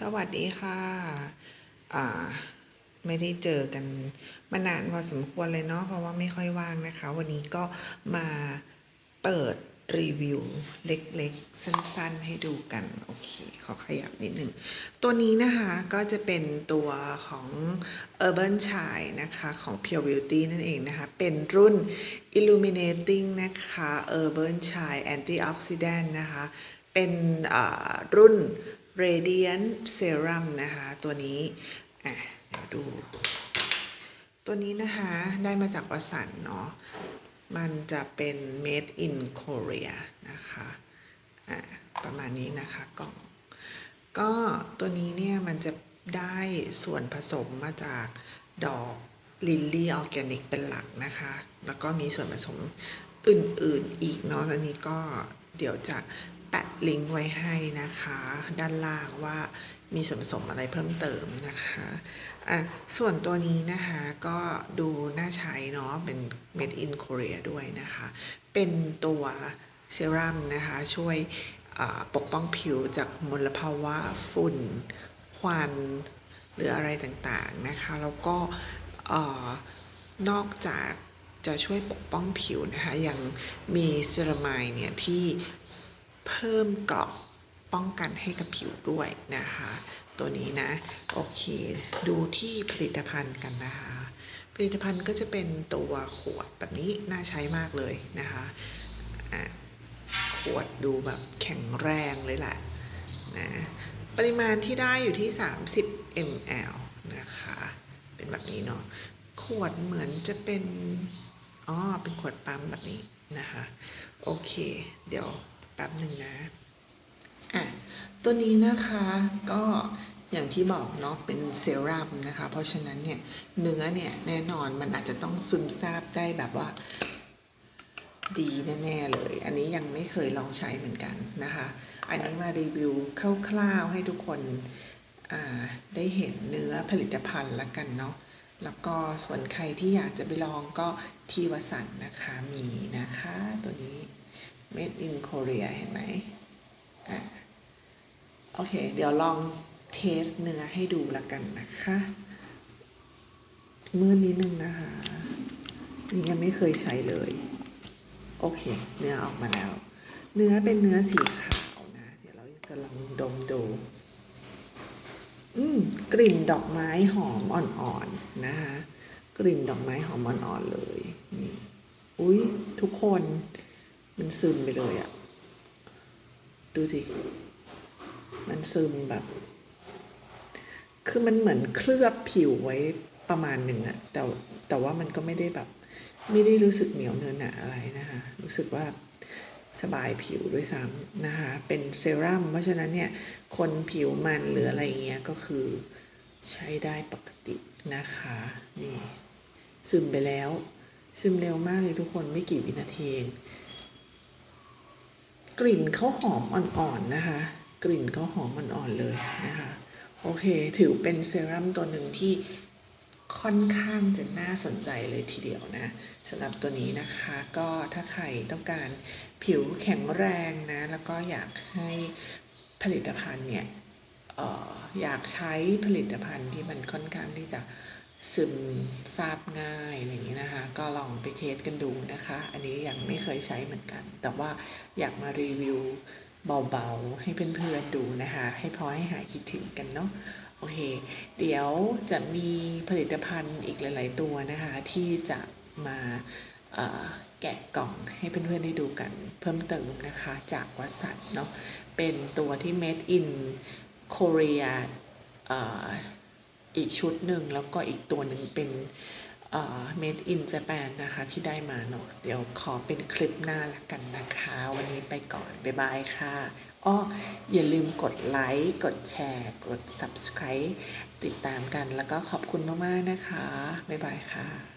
สวัสดีค่ะ อ่า ไม่ได้เจอกันมานานพอสมควรเลยเนาะ เพราะว่าไม่ค่อยว่างนะคะ วันนี้ก็มาเปิดรีวิวเล็กๆ สั้นๆ ให้ดูกัน โอเค ขอขยับนิดหนึ่ง ตัวนี้นะคะก็จะเป็นตัวของ Urban Chai นะคะของ Pure Beauty นั่นเองนะคะ เป็นรุ่น Illuminating นะคะ Urban Chai Antioxidant นะคะ เป็นรุ่น Radiant Serum นะคะ ตัวนี้อะเดี๋ยวดู ตัวนี้นะคะได้มาจากวสันเนาะมันจะเป็น made in Korea นะคะอ่าประมาณนี้นะคะกล่อง ก็ตัวนี้เนี่ยมันจะได้ส่วนผสมมาจากดอกลิลลี่ออร์แกนิกเป็นหลักนะคะ แล้วก็มีส่วนผสมอื่นๆอีกเนาะอันนี้ก็เดี๋ยวจะ แปะลิงก์ไว้ให้นะคะ ด้านล่างว่ามีส่วนผสมอะไรเพิ่มเติมนะคะอะส่วนตัวนี้นะคะก็ดูน่าใช้เนาะเป็น made in Korea ด้วยนะคะ เป็นตัวเซรั่มนะคะ ช่วยปกป้องผิวจากมลภาวะฝุ่น ควันหรืออะไรต่างๆนะคะ แล้วก็นอกจากจะช่วยปกป้องผิวนะคะ ยังมีเซรามายเนี่ยที่ เพิ่มเกราะป้องกันให้กับผิวด้วยนะคะ ตัวนี้นะ โอเค ดูที่ผลิตภัณฑ์กันนะคะ ผลิตภัณฑ์ก็จะเป็นตัวขวดแบบนี้น่าใช้มากเลยนะคะะขวดดูแบบแข็งแรงเลยแหละนะปริมาณที่ได้อยู่ที่ 30 ml นะคะ เป็นแบบนี้เนาะขวดเหมือนจะเป็น อ๋อ เป็นขวดปั๊มแบบนี้นะคะ โอเค เดี๋ยว แป๊บหนึ่งนะอะตัวนี้นะคะก็อย่างที่บอกเนาะเป็นเซรั่มนะคะ เพราะฉะนั้นเนี่ยเนื้อเนี่ยแน่นอนมันอาจจะต้องซึมซาบได้แบบว่าดีแน่ๆเลย อันนี้ยังไม่เคยลองใช้เหมือนกันนะคะ อันนี้มารีวิวคร่าวๆให้ทุกคนได้เห็นเนื้อผลิตภัณฑ์ละกันเนาะ แล้วก็ส่วนใครที่อยากจะไปลองก็ที่วสันนะคะมีนะคะตัวนี้ made in Korea เห็นไหมอ่าโอเค เดี๋ยวลองเทสเนื้อให้ดูละกันนะคะ เมื่อนิดนึงนะคะนี่ยังไม่เคยใช้เลย โอเค เนื้อออกมาแล้ว เนื้อเป็นเนื้อสีขาวนะ เดี๋ยวเราจะลองดมดู อืม กลิ่นดอกไม้หอมอ่อนๆนะคะ กลิ่นดอกไม้หอมอ่อนๆเลยนี่ อุ้ยทุกคน มันซึมไปเลยอะดูสิมันซึมแบบ คือมันเหมือนเคลือบผิวไว้ประมาณหนึ่งอะแต่แต่ว่ามันก็ไม่ได้แบบ ไม่ได้รู้สึกเหนียวเนื้อหนาอะไรนะคะ รู้สึกว่าสบายผิวด้วยซ้ำนะคะ เป็นเซรั่มเพราะฉะนั้นเนี่ย คนผิวมันหรืออะไรเงี้ยก็คือใช้ได้ปกตินะคะ นี่ ซึมไปแล้ว ซึมเร็วมากเลยทุกคนไม่กี่วินาทีเอง กลิ่นเขาหอมอ่อนๆนะคะ กลิ่นเขาหอมอ่อนๆเลยนะคะ โอเค ถือเป็นเซรั่มตัวหนึ่งที่ค่อนข้างจะน่าสนใจเลยทีเดียวนะสำหรับตัวนี้นะคะก็ถ้าใครต้องการผิวแข็งแรงนะ แล้วก็อยากให้ผลิตภัณฑ์เนี่ยอออยากใช้ผลิตภัณฑ์ที่มันค่อนข้างที่จะ ซึมซาบง่ายอะไรอย่างนี้นะคะ ก็ลองไปเทสกันดูนะคะ อันนี้ยังไม่เคยใช้เหมือนกัน แต่ว่าอยากมารีวิวเบาๆ ให้เพื่อนๆดูนะคะ ให้พอให้หายคิดถึงกันเนาะโอเค เดี๋ยวจะมีผลิตภัณฑ์อีกหลาย ๆ ตัวนะคะ ที่จะมาแกะกล่องให้เพื่อนๆได้ดูกันเพิ่มเติมนะคะ จากวัสันต์เนาะเป็นตัวที่ made in Korea อีกชุดหนึ่งแล้วก็อีกตัวหนึ่งเป็นเอ่อ made in Japan นะคะที่ได้มาเนาะเดี๋ยวขอเป็นคลิปหน้าละกันนะคะ วันนี้ไปก่อน บ๊ายบายค่ะอ้ออย่าลืมกดไลค์กดแชร์ กด subscribe ติดตามกันแล้วก็ขอบคุณมาก ๆ นะคะ บ๊ายบายค่ะ